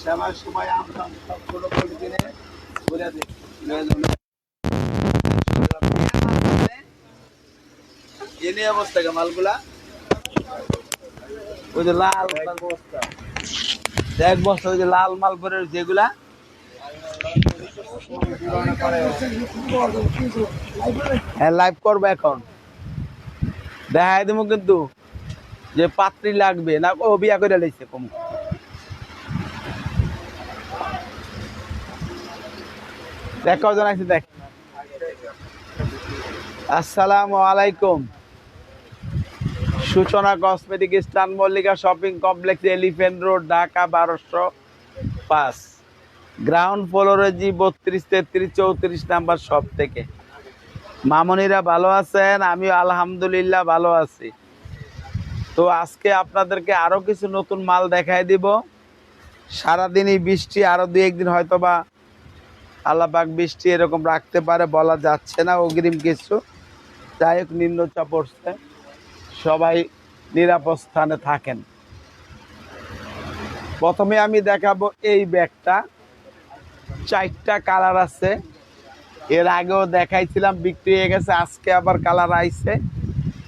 শ্যামার সময় আমরা সবগুলো করে দিনে বলে দিই এনে অবস্থা কে মালগুলা? ওই যে লাল বস্তা। এক বস্তা ওই যে লাল মাল পরে যেগুলা। হ্যাঁ লাইভ করব এখন। দেখাই দেবো কিন্তু যে পাত্রী লাগবে। না ও বিয়া করে লাইছে কম। দেখ কজন আছে দেখ। আসসালামু আলাইকুম। সূচনা কসমেটিক স্টান Mallika shopping complex elephant road, Dhaka বারোশো পাঁচ। গ্রাউন্ড ফ্লোরে জি বত্রিশ, তেত্রিশ, চৌত্রিশ নাম্বার শপ থেকে। মামনিরা ভালো আছেন? আমিও আলহামদুলিল্লাহ ভালো আছি। তো আজকে আপনাদেরকে আরও কিছু নতুন মাল দেখাই দিব। সারাদিনই বৃষ্টি, আরও দুই একদিন হয়তো বা আল্লাপাক বৃষ্টি এরকম রাখতে পারে, বলা যাচ্ছে না অগ্রিম কিছু। যাই হোক, নিম্নচাপ পড়ছে। সবাই নিরাপদ স্থানে থাকেন। প্রথমে আমি দেখাবো এই ব্যাগটা। চারটা কালার আছে। এর আগেও দেখাইছিলাম, বিক্রি হয়ে গেছে, আজকে আবার কালার আইছে।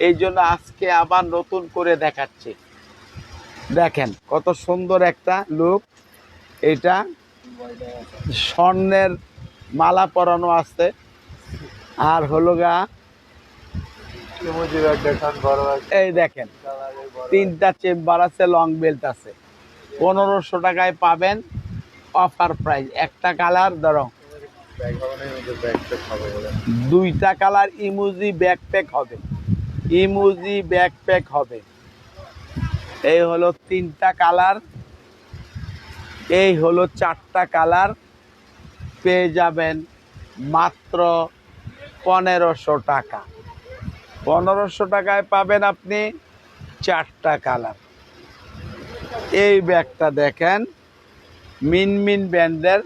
এই জন্য আজকে আবার নতুন করে দেখাচ্ছি। দেখেন, কত সুন্দর একটা লুক। এটা স্বর্ণের মালা পরানো আছে আর হলো গা এই দেখেন তিনটা চেম্বার আছে লং বেল্ট আছে। পনেরোশো টাকায় পাবেন অফার প্রাইস একটা কালার ধরো। দুইটা কালার ইমুজি ব্যাকপ্যাক হবে। ইমুজি ব্যাকপ্যাক হবে। এই হলো তিনটা কালার। এই হলো চারটা কালার। পেয়ে যাবেন মাত্র পনেরোশো টাকা। পনেরোশো টাকায় পাবেন আপনি চারটা কালার। এই ব্যাগটা দেখেন, মিনমিন ব্যান্ডের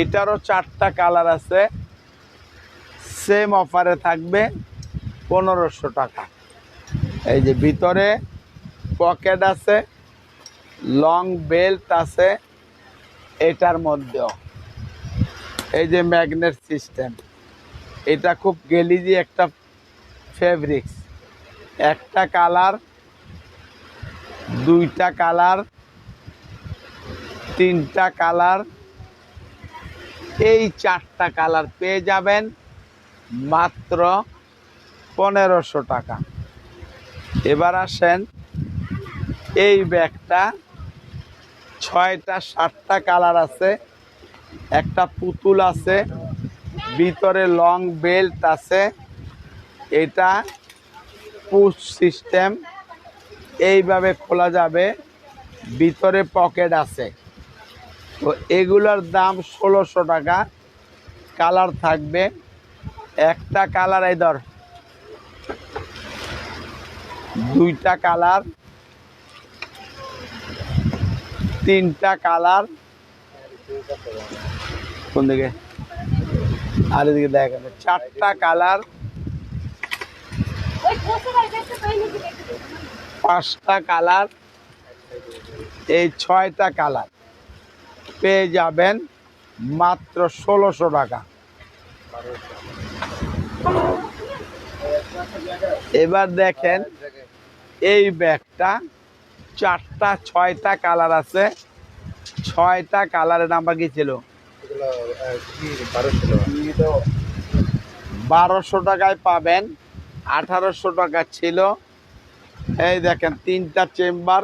এটারও চারটা কালার আছে, সেম অফারে থাকবে পনেরোশো টাকা। এই যে ভিতরে পকেট আছে, লং বেল্ট আছে, এটার মধ্যেও। এই যে ম্যাগনেট সিস্টেম এটা খুব গেলিজি একটা ফেব্রিক্স একটা কালার দুইটা কালার তিনটা কালার এই চারটা কালার পেয়ে যাবেন মাত্র পনেরোশো টাকা। এবার আসেন এই ব্যাগটা, ছয়টা, সাতটা কালার আছে। একটা পুতুল আছে, ভিতরে লং বেল্ট আছে, এটা পুশ সিস্টেম এইভাবে খোলা যাবে, ভিতরে পকেট আছে। তো এগুলোর দাম ষোলোশো টাকা কালার থাকবে, একটা কালার এই ধর, দুইটা কালার তিনটা কালার কোন দিকে? আর এদিকে দেখেন চারটা কালার। পাঁচটা কালার। এই ছয়টা কালার পেয়ে যাবেন মাত্র ষোলোশো টাকা। এবার দেখেন, এই ব্যাগটা চারটা, ছয়টা কালার আছে। ছয়টা কালারের নাম্বার কি ছিল বারোশো টাকায় পাবেন, আঠারোশো টাকা ছিল। এই দেখেন, তিনটা চেম্বার,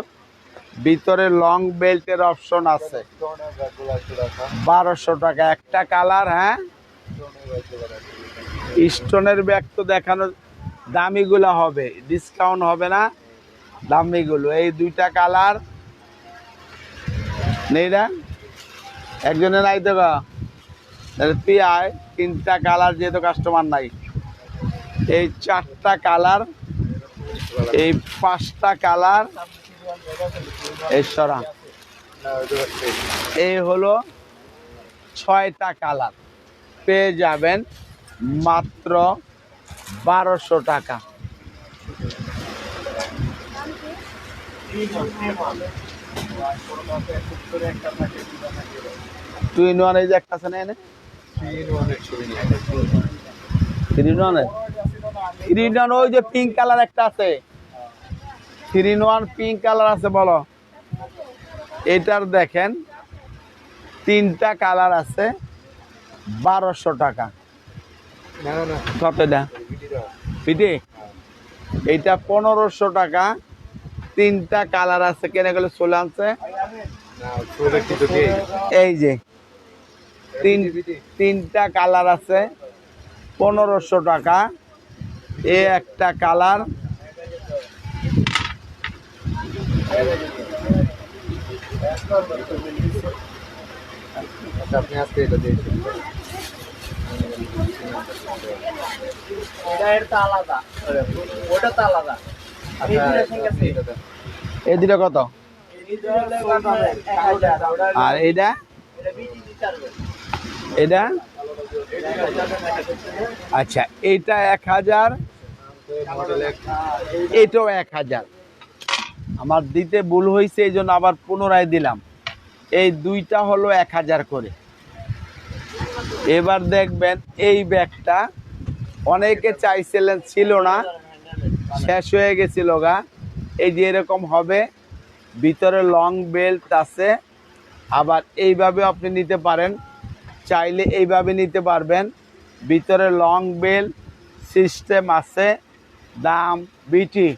ভিতরে লং বেল্টের অপশন আছে। বারোশো টাকা, একটা কালার হ্যাঁ? স্টোনের ব্যাগ তো দেখানো দামিগুলো হবে ডিসকাউন্ট হবে না দামিগুলো। এই দুইটা কালার নেই না? একজনের নাই তো আয় তিনটা কালার যেহেতু কাস্টমার নাই। এই চারটা কালার, এই পাঁচটা কালার, এই সরা। এই হলো ছয়টা কালার। পেয়ে যাবেন মাত্র বারোশো টাকা। তুই নোয়ান এই যে একটা আছে না এনে? থ্রি থ্রি নোয়ান ওই যে পিঙ্ক কালার একটা আছে। থ্রি ওয়ান পিঙ্ক কালার আছে বলো। এটার দেখেন তিনটা কালার আছে বারোশো টাকা। কত এটা পিটি পনেরোশো টাকা। তিনটা কালার আছে কেনে গেলে চলে আনছে? এই যে তিন তিনটা কালার আছে পনেরোশো টাকা। এ একটা কালার। আপনি আজকে এটা দিয়েছেন এটা এটা তো আলাদা। ওটা তো আলাদা। আচ্ছা। এই দুটো কত? আর এইটা? এটা আচ্ছা এইটা এক হাজার। এটাও এক হাজার। আমার দিতে ভুল হয়েছে এই জন্য আবার পুনরায় দিলাম। এই দুইটা হলো এক হাজার করে। এবার দেখবেন এই ব্যাগটা অনেকে চাইছিলেন ছিল না। শেষ হয়ে গেছিল গা। এই যে এরকম হবে, ভিতরে লং বেল্ট আছে। আবার এইভাবে আপনি নিতে পারেন, চাইলে এইভাবে নিতে পারবেন। ভিতরে লং বেল্ট সিস্টেম আছে, দাম বিটি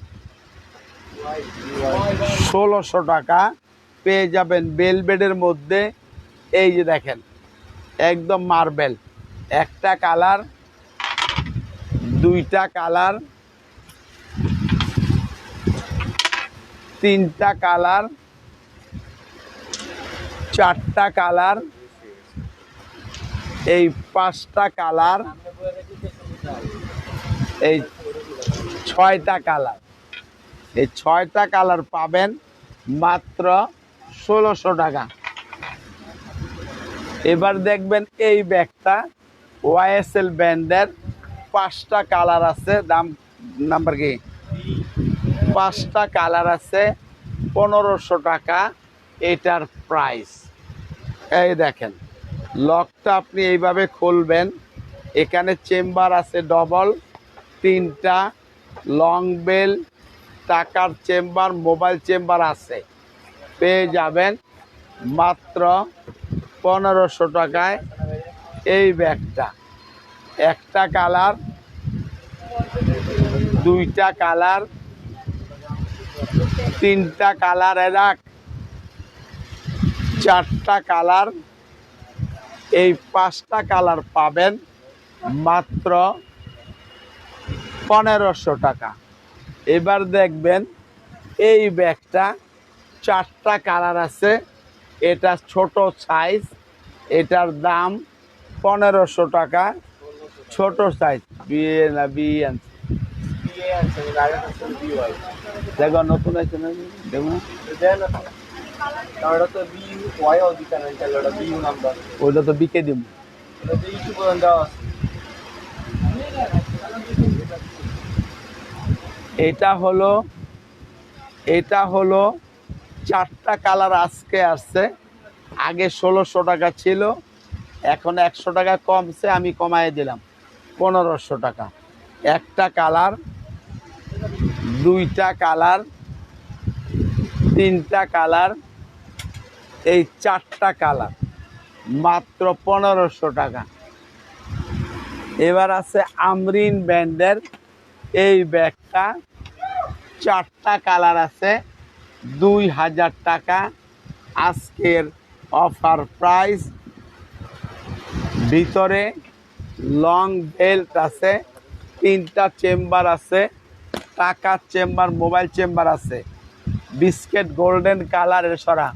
ষোলোশো টাকা, পেয়ে যাবেন বেলবেডের মধ্যে। এই যে দেখেন, একদম মার্বেল একটা কালার দুইটা কালার তিনটা কালার, চারটা কালার, এই পাঁচটা কালার, এই ছয়টা কালার। এই ছয়টা কালার পাবেন মাত্র ষোলোশো টাকা। এবার দেখবেন এই ব্যাগটা ওয়াইএসএল ব্র্যান্ডের পাঁচটা কালার আছে। দাম, নাম্বার কি? পাঁচটা কালার আছে, পনেরোশো টাকা, এটার প্রাইস এই দেখেন লকটা আপনি এইভাবে খুলবেন, এখানে চেম্বার আছে ডবল তিনটা লং বেল টাকার চেম্বার মোবাইল চেম্বার আছে। পেয়ে যাবেন মাত্র পনেরোশো টাকায় এই ব্যাগটা। একটা কালার, দুইটা কালার তিনটা কালার এরাক চারটা কালার, এই পাঁচটা কালার পাবেন মাত্র পনেরোশো টাকা। এবার দেখবেন এই ব্যাগটা চারটা কালার আছে। এটা ছোট সাইজ এটার দাম পনেরোশো টাকা। ছোট সাইজ বিয়ে না বিয়ে দেখো নতুন আছে না? দেখো ওটা তো বিকে দিব। আছে। এটা হলো এটা হলো চারটা কালার আজকে আসছে। আগে ষোলোশো টাকা ছিল এখন একশো টাকা কমছে আমি কমায় দিলাম পনেরোশো টাকা। একটা কালার দুইটা কালার, তিনটা কালার, এই চারটা কালার, মাত্র পনেরোশো টাকা। এবার আছে আমরিন ব্যান্ডের এই ব্যাগটা। চারটা কালার আছে, দুই হাজার টাকা। আজকের অফার প্রাইস। ভিতরে লং বেল্ট আছে, তিনটা চেম্বার আছে। টাকার চেম্বার, মোবাইল চেম্বার আছে। বিস্কেট গোল্ডেন কালারের সরা।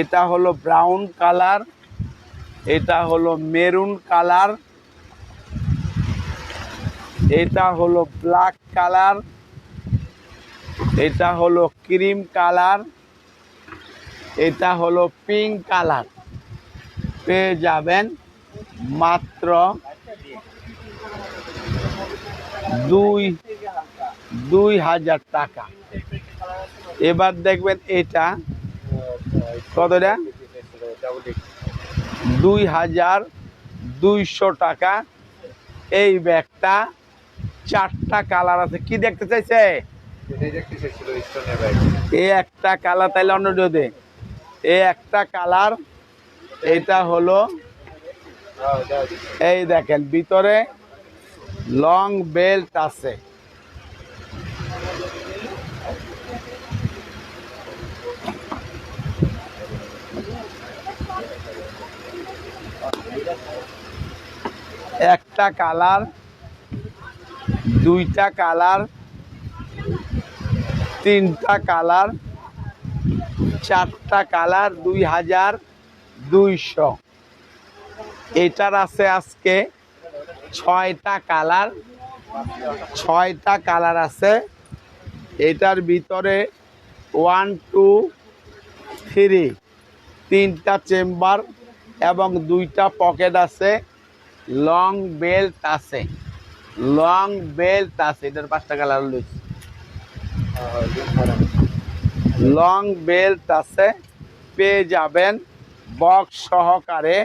এটা হলো ব্রাউন কালার, এটা হলো মেরুন কালার, এটা হলো ব্ল্যাক কালার, এটা হলো ক্রিম কালার, এটা হলো পিঙ্ক কালার। পেয়ে যাবেন মাত্র দুই দুই হাজার টাকা। এবার দেখবেন এটা কতটা দুই হাজার দুইশো টাকা। এই ব্যাগটা চারটা কালার আছে। কি দেখতে চাইছে? এ একটা কালার তাইলে অন্য এ একটা কালার, এটা হলো এই দেখেন, ভিতরে লং বেল্ট আছে। একটা কালার, দুইটা কালার, তিনটা কালার, চারটা কালার, দুই হাজার দুইশো। এটার আছে আজকে ছয়টা কালার। ছয়টা কালার আছে। এটার ভিতরে ওয়ান টু থ্রি তিনটা চেম্বার এবং দুইটা পকেট আছে। লং বেল্ট আছে। লং বেল্ট আছে। এটার পাঁচটা কালার লইছি লং বেল্ট আছে। পেয়ে যাবেন বক্স সহকারে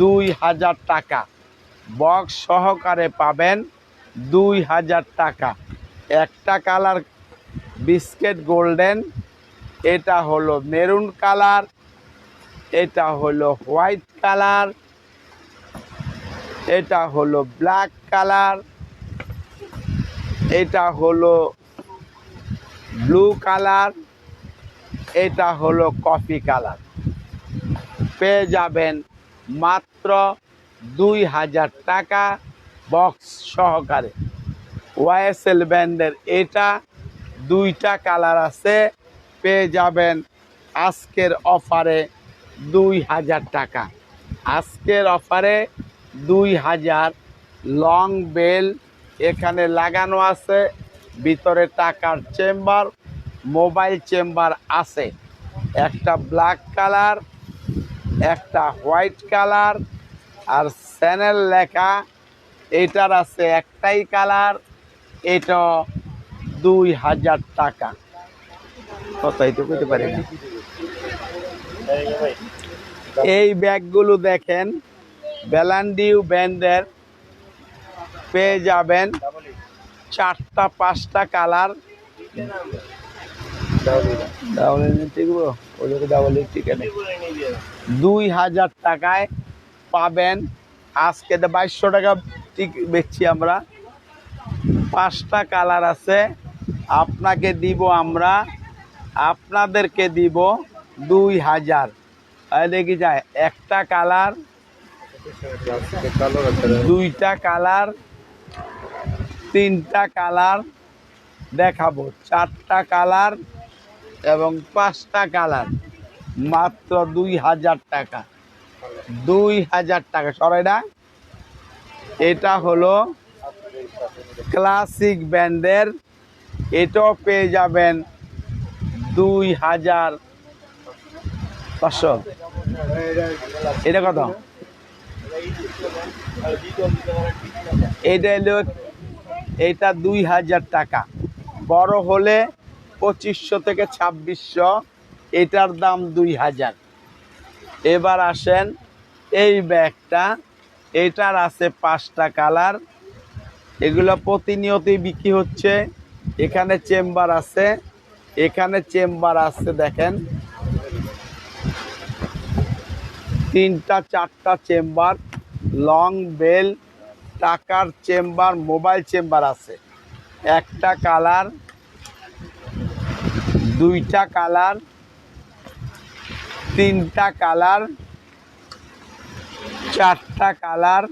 দুই হাজার টাকা। বক্স সহকারে পাবেন দুই হাজার টাকা। একটা কালার বিস্কেট গোল্ডেন, এটা হলো মেরুন কালার এটা হলো হোয়াইট কালার, এটা হলো ব্ল্যাক কালার, এটা হলো ব্লু কালার, এটা হলো কফি কালার। পেয়ে যাবেন মাত্র দুই হাজার টাকা বক্স সহকারে। ওয়াইএসএল ব্যান্ডের এটা দুইটা কালার আছে। পেয়ে যাবেন আজকের অফারে দুই হাজার টাকা। আজকের অফারে দুই হাজার লং বেল এখানে লাগানো আছে, ভিতরে টাকার চেম্বার মোবাইল চেম্বার আছে। একটা ব্ল্যাক কালার একটা হোয়াইট কালার আর স্যানেল লেখা, এটার আছে একটাই কালার এটা দুই হাজার টাকা। কতই তো পারি না? এই ব্যাগগুলো দেখেন। ব্যালান্ডিউ ব্যান্ডের পেয়ে যাবেন। চারটা, পাঁচটা কালার। দুই হাজার টাকায় পাবেন। আজকে বাইশশো টাকা টিক বেচছি আমরা। পাঁচটা কালার আছে। আপনাকে দিব আমরা। আপনাদেরকে দিব দুই হাজার। দেখি যায় একটা কালার, দুইটা কালার, তিনটা কালার দেখাবো। চারটা কালার এবং পাঁচটা কালার। মাত্র দুই হাজার টাকা। দুই হাজার টাকা। সরাই না। এটা হলো ক্লাসিক ব্যান্ডের এটাও পেয়ে যাবেন দুই হাজার পাঁচশো। এটা কত? এটা হলো এটা দুই হাজার টাকা। বড় হলে পঁচিশশো থেকে ছাব্বিশশো, এটার দাম দুই হাজার। এবার আসেন এই ব্যাগটা। এটার আছে পাঁচটা কালার। এগুলো প্রতিনিয়তই বিক্রি হচ্ছে। এখানে চেম্বার আছে। এখানে চেম্বার আছে, দেখেন। তিনটা, চারটা চেম্বার, লং বেল, টাকার চেম্বার, মোবাইল চেম্বার আছে। একটা কালার, দুইটা কালার, তিনটা কালার, চারটা কালার,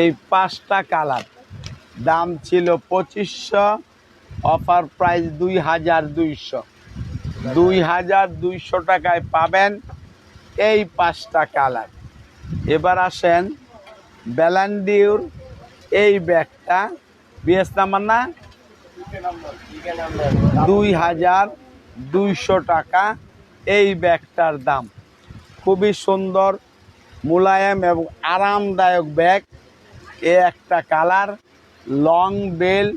এই পাঁচটা কালার। দাম ছিল পঁচিশশো, অফার প্রাইস দুই হাজার দুইশো। দুই হাজার দুইশো টাকায় পাবেন এই পাঁচটা কালার। এবার আসেন ব্যালান্ডিউর এই ব্যাগটা। বিএস নাম্বার না? দুই হাজার দুইশো টাকা এই ব্যাগটার দাম। খুবই সুন্দর, মোলায়েম এবং আরামদায়ক ব্যাগ। এ একটা কালার, লং বেল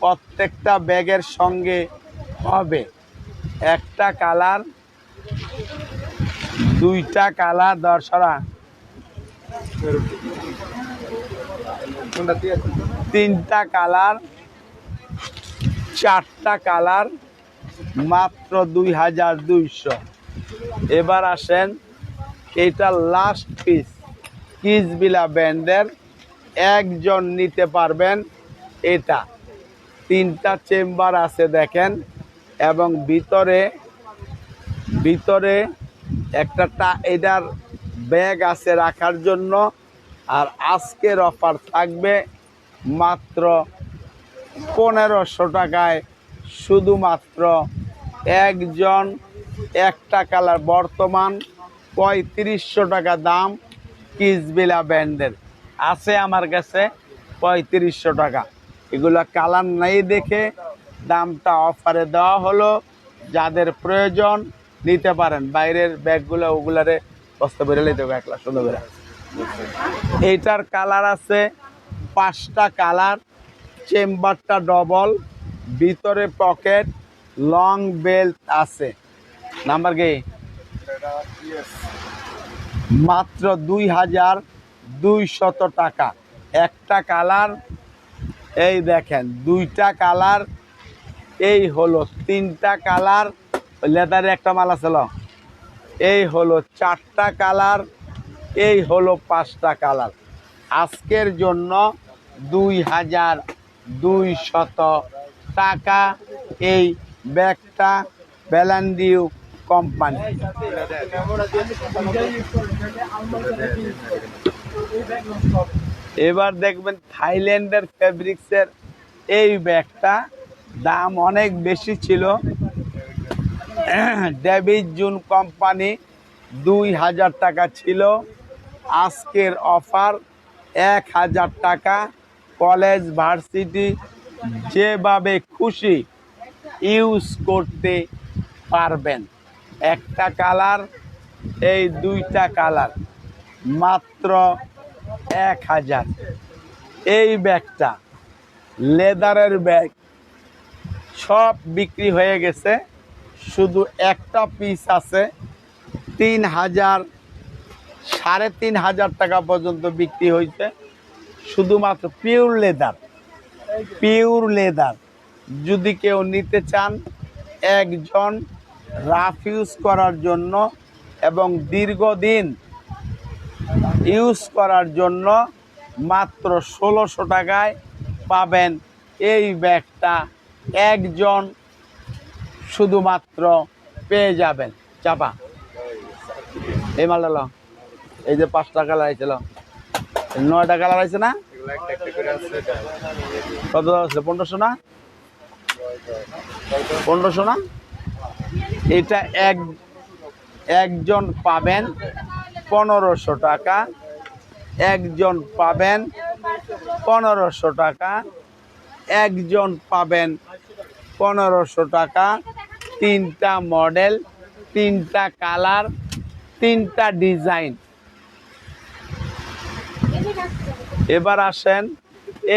প্রত্যেকটা ব্যাগের সঙ্গে হবে। একটা কালার দুইটা কালার দর্শরা? তিনটা কালার, চারটা কালার, মাত্র দুই হাজার দুইশো এবার আসেন এটা লাস্ট পিস কিসবিলা ব্যান্ডের, একজন নিতে পারবেন এটা তিনটা চেম্বার আছে দেখেন, এবং ভিতরে ভিতরে একটা এটার ব্যাগ আছে রাখার জন্য, আর আজকের অফার থাকবে মাত্র পনেরোশো টাকায়। শুধুমাত্র একজন একটা কালার বর্তমান পঁয়ত্রিশশো টাকা দাম কিসবিলা ব্যান্ডের আছে আমার কাছে পঁয়ত্রিশশো টাকা। এগুলো কালার নেই দেখে দামটা অফারে দেওয়া হলো। যাদের প্রয়োজন নিতে পারেন। বাইরের ব্যাগগুলো ওগুলারে বস্তা বেরো নিতে হবে একলা, সুন্দর করে। এইটার কালার আছে পাঁচটা কালার, চেম্বারটা ডবল, ভিতরে পকেট, লং বেল্ট আছে। নাম্বার কি? মাত্র দুই হাজার দুইশত টাকা। একটা কালার, এই দেখেন, দুইটা কালার, এই হলো। তিনটা কালার লেদারে একটা মালা ছিল এই হলো চারটা কালার, এই হলো পাঁচটা কালার। আজকের জন্য দুই হাজার দুই শত টাকা এই ব্যাগটা ব্যালান্ডিউ কোম্পানি। এবার দেখবেন থাইল্যান্ডের ফেব্রিক্সের এই ব্যাগটা দাম অনেক বেশি ছিল। ডেভিড জুন কোম্পানি দুই হাজার টাকা ছিল। আজকের অফার এক হাজার টাকা। কলেজ ভার্সিটি যেভাবে খুশি ইউজ করতে পারবেন। একটা কালার এই দুইটা কালার মাত্র এক হাজার। এই ব্যাগটা লেদারের ব্যাগ সব বিক্রি হয়ে গেছে। শুধু একটা পিস আছে। তিন হাজার, সাড়ে তিন হাজার টাকা পর্যন্ত বিক্রি হয়েছে। শুধুমাত্র পিওর লেদার পিওর লেদার যদি কেউ নিতে চান, একজন রাফ ইউজ করার জন্য এবং দীর্ঘদিন ইউজ করার জন্য মাত্র ষোলোশো টাকায় পাবেন এই ব্যাগটা। একজন শুধুমাত্র পেয়ে যাবেন। চাপা। এই মালটা লো। এই যে পাঁচটা কালার আইছিল নয়টা কালার আছে না? কত আছে? পনেরোশো না? পনেরোশো না? এটা এক একজন পাবেন পনেরোশো টাকা। একজন পাবেন পনেরোশো টাকা। একজন পাবেন পনেরোশো টাকা। তিনটা মডেল, তিনটা কালার, তিনটা ডিজাইন। এবার আসেন,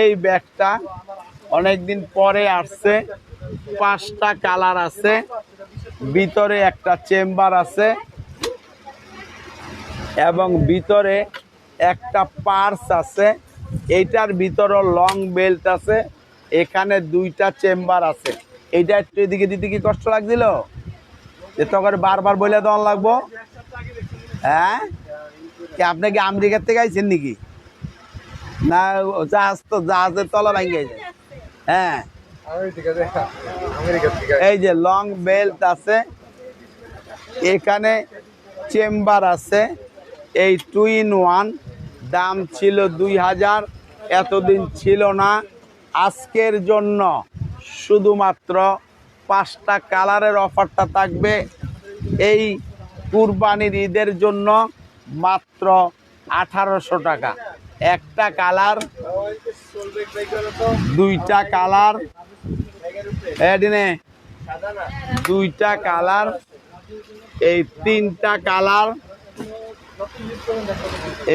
এই ব্যাগটা অনেকদিন পরে আসছে, পাঁচটা কালার আছে, ভিতরে একটা চেম্বার আছে এবং ভিতরে একটা পার্স আছে, এইটার ভিতরে লং বেল্ট আছে, এখানে দুইটা চেম্বার আছে। এইটা একটু এদিকে দিতে কি কষ্ট লাগছিল? যে তখন বারবার বলে দেওয়া লাগবো? হ্যাঁ? কি আপনি কি আমেরিকার থেকে আইছেন নাকি? না, জাহাজ তো, জাহাজের তলা ভেঙে গেছে। হ্যাঁ। এই যে লং বেল্ট আছে। এখানে চেম্বার আছে। এই টু ইন ওয়ান দাম ছিল দুই হাজার। এতদিন ছিল না। আজকের জন্য। শুধুমাত্র পাঁচটা কালারের অফারটা থাকবে এই কুরবানির ঈদের জন্য মাত্র আঠারোশো টাকা। একটা কালার, দুইটা কালার এডিনে দুইটা কালার, এই তিনটা কালার,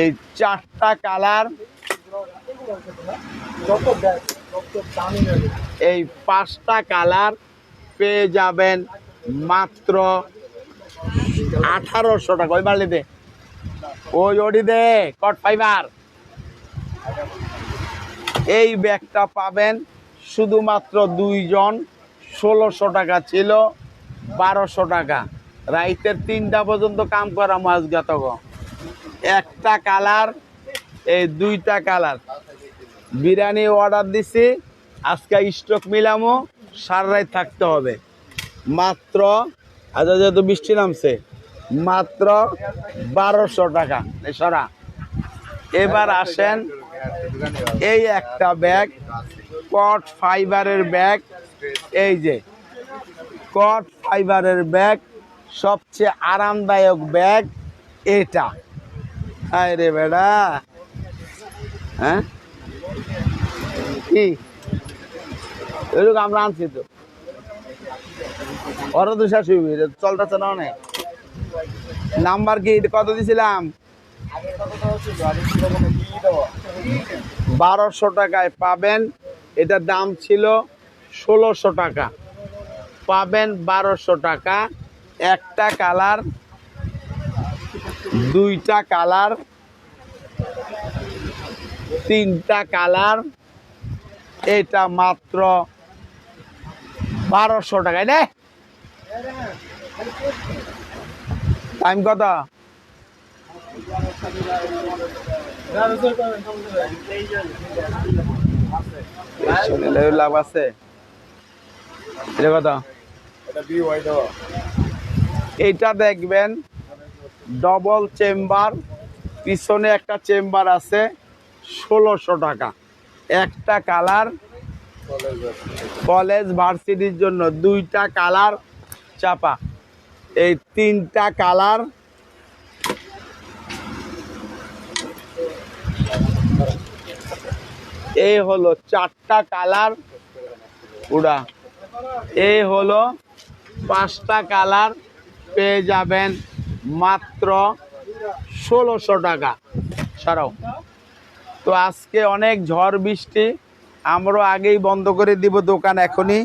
এই চারটা কালার। এই পাঁচটা কালার পেয়ে যাবেন মাত্র আঠারোশো টাকা। ওই মারলি দে ওই ওডি দে কট ফাইবার এই ব্যাগটা পাবেন শুধুমাত্র দুইজন, ষোলোশো টাকা ছিল, বারোশো টাকা। রাইতের তিনটা পর্যন্ত কাম করা মাছ গাতক। একটা কালার, এই দুইটা কালার। বিরিয়ানি অর্ডার দিছি। আজকে স্টক মিলামো, সার রাত থাকতে হবে। মাত্র আচ্ছা যেহেতু বৃষ্টি নামছে, মাত্র বারোশো টাকা। সরা, এবার আসেন, এই একটা ব্যাগ কট ফাইবারের ব্যাগ এই যে কট ফাইবারের ব্যাগ সবচেয়ে আরামদায়ক ব্যাগ এটা। হায় রে বেড়া। হ্যাঁ? কি? এরকম আমরা আনছি তো। ওরা তো শেষ হইবে চলতেছে না অনেক। নাম্বার কি কত দিছিলাম? বারোশো টাকায় পাবেন, এটার দাম ছিল ষোলোশো টাকা। পাবেন বারোশো টাকা, একটা কালার, দুইটা কালার, তিনটা কালার এটা মাত্র বারোশো টাকায় নে। টাইম কত? লাভ আছে। এটা কত? দেখবেন ডবল চেম্বার পিছনে একটা চেম্বার আছে, ষোলোশো টাকা। একটা কালার কলেজ ভার্সিটির জন্য দুইটা কালার চাপা। এই তিনটা কালার এই হলো চারটা কালার। উড়া। এই হলো পাঁচটা কালার পেয়ে যাবেন মাত্র ষোলোশো টাকা। সরাও তো আজকে অনেক ঝড় বৃষ্টি। আমরাও আগেই বন্ধ করে দিব দোকান এখনই।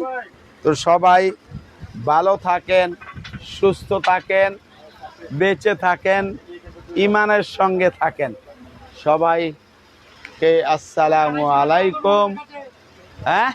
তো সবাই ভালো থাকেন, সুস্থ থাকেন, বেঁচে থাকেন ইমানের সঙ্গে থাকেন। সবাইকে আসসালামু আলাইকুম। হ্যাঁ?